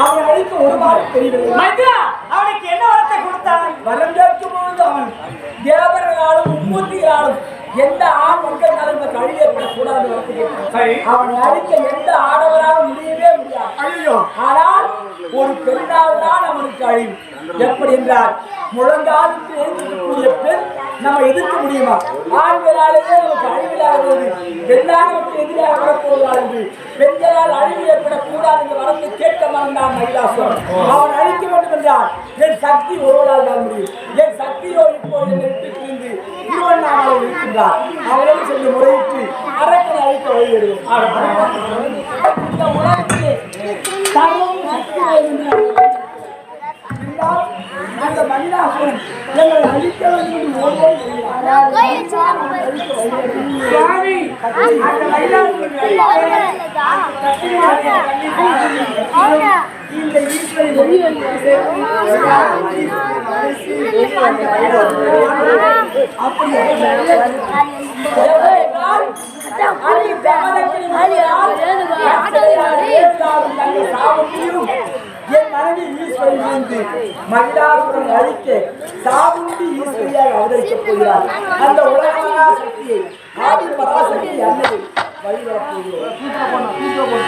அவனை அழிக்க ஒரு மாதிரி தெரியவில்லை அவனுக்கு என்ன வரத்தை கொடுத்தான்? வரம் கேட்கும் பொழுது அவன் தேவர்களாலும் மும்மூர்த்திகளாலும் எந்த ஆண் வர்க்கத்தாலும் இந்த கழிவை கூடாது வரத்தை கேட்டான். அவனை அழிக்க எந்த ஆடவராலும் முடியவே முடியாது. ஐயோ. ஆனால் ஒரு பெண்ணால் தான் அவனுக்கு அழிவு. எப்படி என்றால் முழங்காலுக்கு எழுந்திருக்கக்கூடிய பெண் நம்ம எதிர்க்க முடியுமா? ஆண்களாலேயே நமக்கு பெண்ணால் நமக்கு எதிராக என்று பெண்களால் அழிவு ஏற்படக்கூடாது என்ற வரத்தை கேட்க அவன் அழிக்க வேண்டும் என்றால் என் சக்தி ஒருவரால் தான் முடியும். என் சக்தியோ இப்போ என்னை விட்டு பிரிந்து திருவண்ணாமலை இருக்கின்றார். அவரோடு சென்று முறையிட்டு அரக்கனை அழிக்க வழிவிடுவோம் இந்த உலகத்தில் சர்வம் சக்தி அந்த மகிழாசுரன் எங்களை அழிக்க வேண்டும். சுவாமி அந்த மகிழாசுரன் இந்த ஈஸ்வரி என் மனைவி ஈஸ்வரி இருந்து மகிழாசுரன் அழிக்க சாவுண்டி ஈஸ்வரியாக அவதரிக்கப் போகிறார். அந்த உலகமான சக்தியை ஆதி பராசக்தி அன்னை வழிபடப் போகிறோம்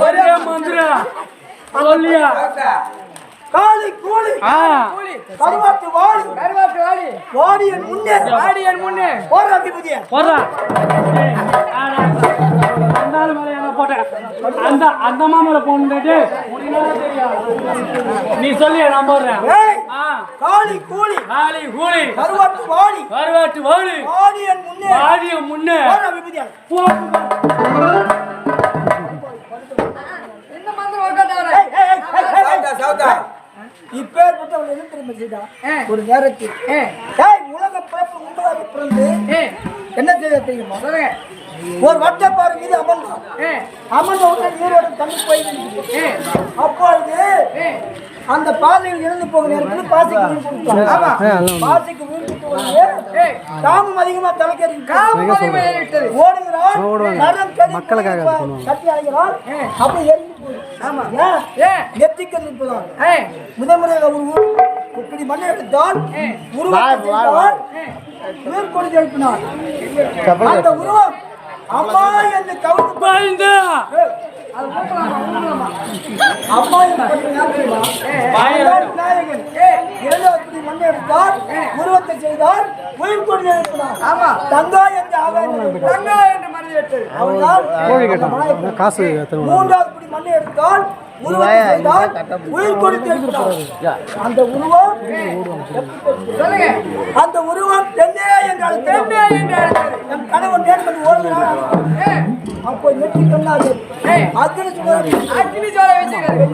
ஒரே ஒரு மந்திரம். காளி கூலி கருவாட்டு வாடி கருவாட்டு வாடி வாடி என் முன்னே வாடி என் முன்னே போடுறா. அந்த ஆளு மேல என்ன போட்ட? அந்த அந்த மாமல போன்னுட்டு நீ சொல்லி நான் போடுறேன். காளி கூலி காளி கூலி கருவாட்டு வாடி கருவாட்டு வாடி என் முன்னே. வாடிய முன்னே. என்ன தெரியுமா செய்தான்? ஒரு நேரத்தில். ஏய், உலக பிறப்பு உண்டாக பிறந்து என்ன செய்த தெரியுமா? ஒரு வட்டப்பாறை மீது அமர்ந்தான் அமர்ந்த உடனே நீரோட தண்ணி போய் அப்பொழுது அந்த பாதையில் இழந்து போக நேரத்தில் பாசிக்கு. பாசிக்கு வீடு கொடுத்த உடனே காமம் அதிகமா தலைக்கறி ஓடுகிறான் மக்களுக்காக. கட்டி அழைகிறான் அப்ப எரிஞ்சு போகுது. ஏன்? நெத்திக்கல் நிற்பதால் முதல் முறையாக ஒரு ஊர் இப்படி மண்ணை எடுத்தால் உருவத்தை செய்தால் உயிர் கொடுத்து எழுப்பினார். அந்த உருவம் அம்மா என்று கவுந்து பயந்து. உருவத்தை செய்தார் உயிர் தங்கா என்று தங்கா என்று மனித அந்த காசு மூன்றாவது படி மண்ணை எடுத்தால் உயிர் கொடுத்து அந்த உருவம் சொல்லுங்க அந்த உருவம் தென்னே என்று என் கணவன் நேர்மதி ஓடுகிறார் அப்போ நெற்றி கண்ணாது அக்னி சுடர் அக்னி வச்சுக்கிறது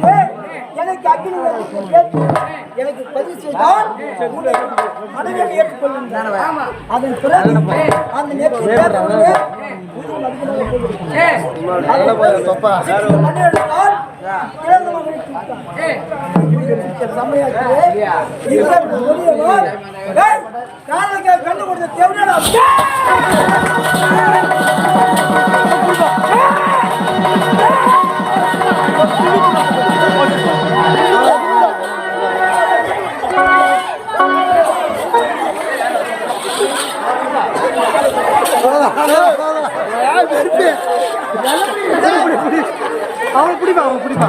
எனக்கு அக்னி எனக்கு பதிவு செய்தால் மனைவியை ஏற்றுக்கொள்ளுங்கள். அதன் பிறகு அந்த நெற்றி பேரவர்களே உயிர் அவன் பிடிப்பா அவன் பிடிப்பா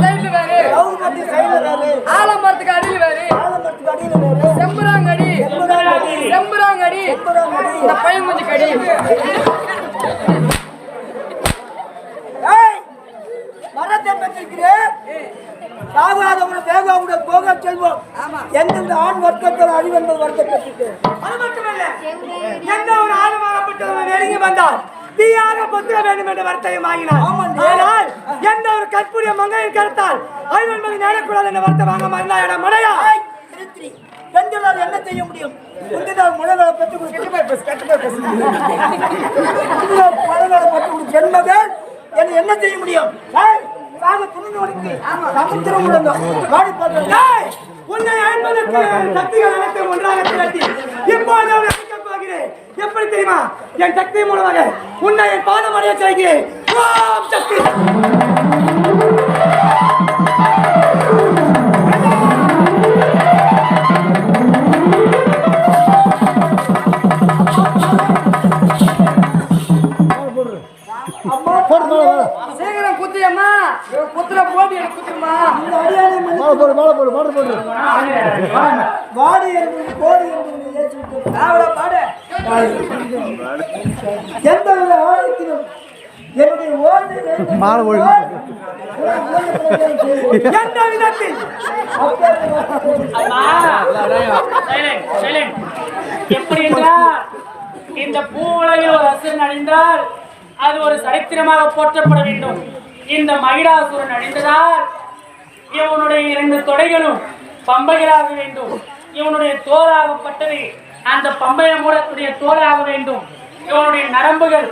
சைடுல வேறு, ஆலமரத்துக்கு அடியில் வேறு செம்புராங்கடி செம்புராங்கடி. இந்த பையன் கொஞ்சம் கடி. ஏய், மரத்தை பெற்றிருக்கிறேன். சாகாதவன் வேகாவுடன் போக செல்வோம். எந்தெந்த ஆண் வர்க்கத்தில் அழிவென்பது வருத்தம் பெற்றிருக்கிறேன் அது மட்டுமல்ல. எந்த ஒரு ஆணுமாகப்பட்டவன் நெருங்கி வந்தால் தீயாக புத்திர வேண்டும் என்ற வருத்தையும் வாங்கினார் ஆனால் எந்த ஒரு கற்புடைய மங்கையின் கருத்தால் அழிவென்பது நேரக்கூடாது என்ற வருத்தம் வாங்க மறந்தாயிட மடையா பெண்களால் என்ன செய்ய முடியும்? முந்தினால் முழங்களை பெற்றுக் கொடுத்து பெண்மகள் என்ன என்ன செய்ய முடியும்? ஏய், துணிந்து சமுத்திரம் பார்த்தோம் உன்னை அழைப்பதற்கு சக்திகள் அனைத்தும் ஒன்றாக திரட்டி இப்போது அழைக்கப் போகிறேன். எப்படி தெரியுமா? என் சக்தி மூலமாக உன்னை என் பாதம் அடைய செய்கிறேன். ஓம் சக்தி. குத்துற எனக்கு குத்துமா? இந்த வாடி கோடி ஏற்றி விட்டு. பாடு. எந்த ஆலயத்திலும் என்னுடைய வேண்டும். மாலை போடு. எந்த விதத்தில்? சைலண்ட் எப்படி என்றால் இந்த பூ உலகில் ஒரு அசுரன் அழிந்தால் அது ஒரு சரித்திரமாக போற்றப்பட வேண்டும். இந்த மகிழாசுரன் அடைந்ததால் இவனுடைய இரண்டு தொடைகளும் பம்பைகளாக வேண்டும். இவனுடைய தோலாகப்பட்டது அந்த பம்பையை மூடக்கூடிய தோலாக வேண்டும். இவனுடைய நரம்புகள்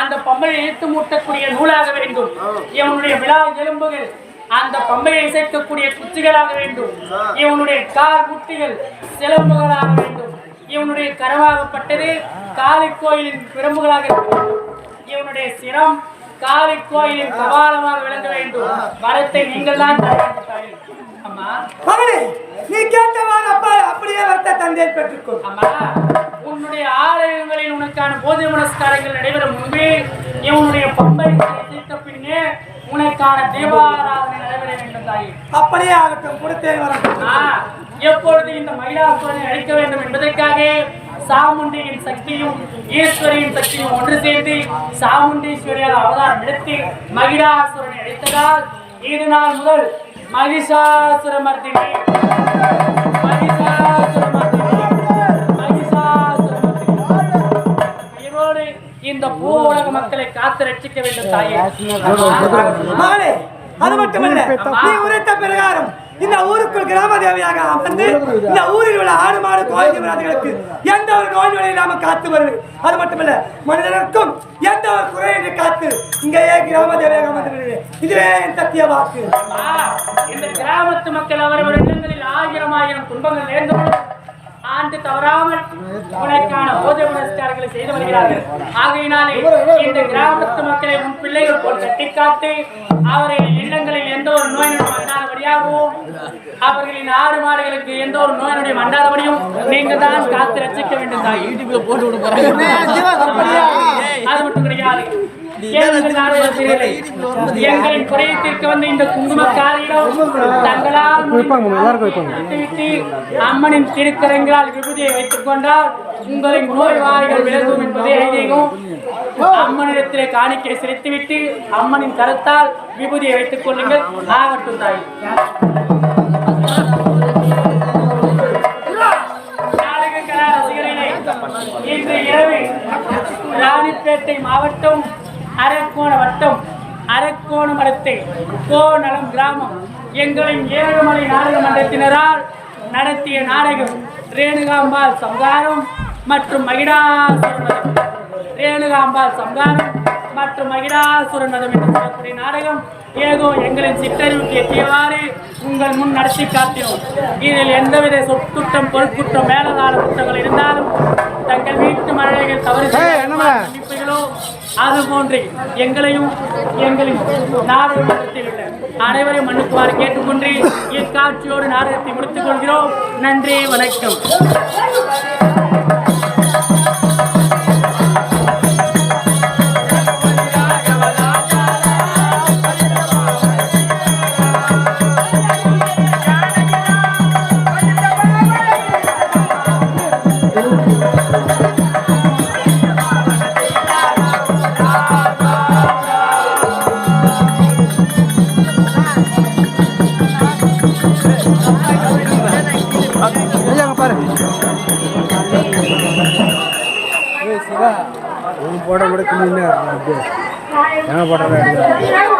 அந்த பம்பையை இழுத்து மூட்டக்கூடிய நூலாக வேண்டும். இவனுடைய விழா எலும்புகள் அந்த பம்பையை இசைக்கக்கூடிய குச்சிகளாக வேண்டும். இவனுடைய கால் முட்டிகள் சிலம்புகளாக வேண்டும். இவனுடைய கரவாகப்பட்டது காளி கோயிலின் பிரம்புகளாக இருக்க வேண்டும். இவனுடைய சிரம் காளி கோயிலின் கபாலமாக விளங்க வேண்டும். வரத்தை நீங்கள் தான் மகனே நீ கேட்டவாறு அப்பா அப்படியே வரத்த தந்தை பெற்றுக்கொள். அம்மா உன்னுடைய ஆலயங்களில் உனக்கான போதை புனஸ்காரங்கள் நடைபெறும் முன்பே இவனுடைய பம்பை தீர்த்த பின்னே உனக்கான தீபாராதனை நடைபெற வேண்டும் தாயே. அப்படியே ஆகட்டும் கொடுத்தேன் வரம் ஆ, எப்பொழுது இந்த மகிழாசுரனை அழிக்க வேண்டும் என்பதற்காக சாமுண்டியின் சக்தியும் ஈஸ்வரியின் சக்தியும் ஒன்று சேர்ந்து சாமுண்டீஸ்வரியால் அவதாரம் எடுத்து மகிழாசுரனை அழித்ததால் இது நாள் முதல் மகிஷாசுர மர்த்தினி. மகிஷாசுர மர்த்தினி. மகிஷாசுர மர்த்தினி. இதோடு இந்த பூ உலக மக்களை காத்து ரட்சிக்க வேண்டும் தாயே. அது மட்டுமல்ல நீ உரைத்த பிரகாரம் இந்த ஊருக்குள் கிராம தேவையாக அமர்ந்து இந்த ஊரில் உள்ள ஆடு மாடு கோயில் விவராதிகளுக்கு எந்த ஒரு நோய் நோயை நாம காத்து வருது. அது மட்டுமல்ல மனிதனுக்கும் எந்த ஒரு குறையை காத்து இங்கேயே கிராம தேவையாக அமர்ந்து இதுவே என் சத்திய வாக்கு. இந்த கிராமத்து மக்கள் அவரவர் இல்லங்களில் ஆயிரம் ஆயிரம் துன்பங்கள் நேர்ந்தவர்கள் ஆண்டு தவறாமல் உனக்கான போதை புனஸ்காரங்களை செய்து வருகிறார்கள். ஆகையினாலே இந்த கிராமத்து மக்களை உன் பிள்ளைகள் போல் கட்டிக்காத்து அவர்களின் இல்லங்களில் எந்த ஒரு நோய் நொடி மண்டாதபடியாகவும் அவர்களின் ஆடு மாடுகளுக்கு எந்த ஒரு நோய் நொடி மண்டாதபடியும் நீங்கள் தான் காத்து ரசிக்க வேண்டும் அது மட்டும் கிடையாது. எங்களின் குறையை தீர்க்க வந்த இந்த குங்குமக்காரியிடம் தங்களால் அம்மனின் திருக்கரங்களால் விபூதியை வைத்துக் கொண்டால் உங்களின் நோய்வாய்கள் விலகும் என்பதே ஐதீகம். அம்மனிடத்திலே காணிக்கை செலுத்திவிட்டு அம்மனின் கருத்தால் விபூதியை வைத்துக் கொள்ளுங்கள். ஆகட்டும் தாய். இன்று இரவு ராணிப்பேட்டை மாவட்டம் அரக்கோண வட்டம் அரக்கோண மடத்தை கோநலம் கிராமம். எங்களின் ஏழுமலை நாடக மன்றத்தினரால் நடத்திய நாடகம் ரேணுகாம்பாள் சங்காரம் மற்றும் மகிடாசுரன் ரேணுகாம்பாள் சங்காரம் மற்றும் மகிடாசுரன் மதம் என்று சொல்லக்கூடிய நாடகம். ஏதோ எங்களின் சிற்றறிவுக்கு எட்டியவாறு உங்கள் முன் நடத்தி காட்டினோம். இதில் எந்தவித சொற்குற்றம் பொருட்குற்றம் மேலதாள குற்றங்கள் அது போன்று எங்களையும் எங்களின் நாடகத்தில் உள்ள அனைவரையும் மன்னிக்குமாறு கேட்டுக்கொண்டு இக்காட்சியோடு நாடகத்தை முடித்துக் கொள்கிறோம். நன்றி வணக்கம். ஏய் என்ன போட்டா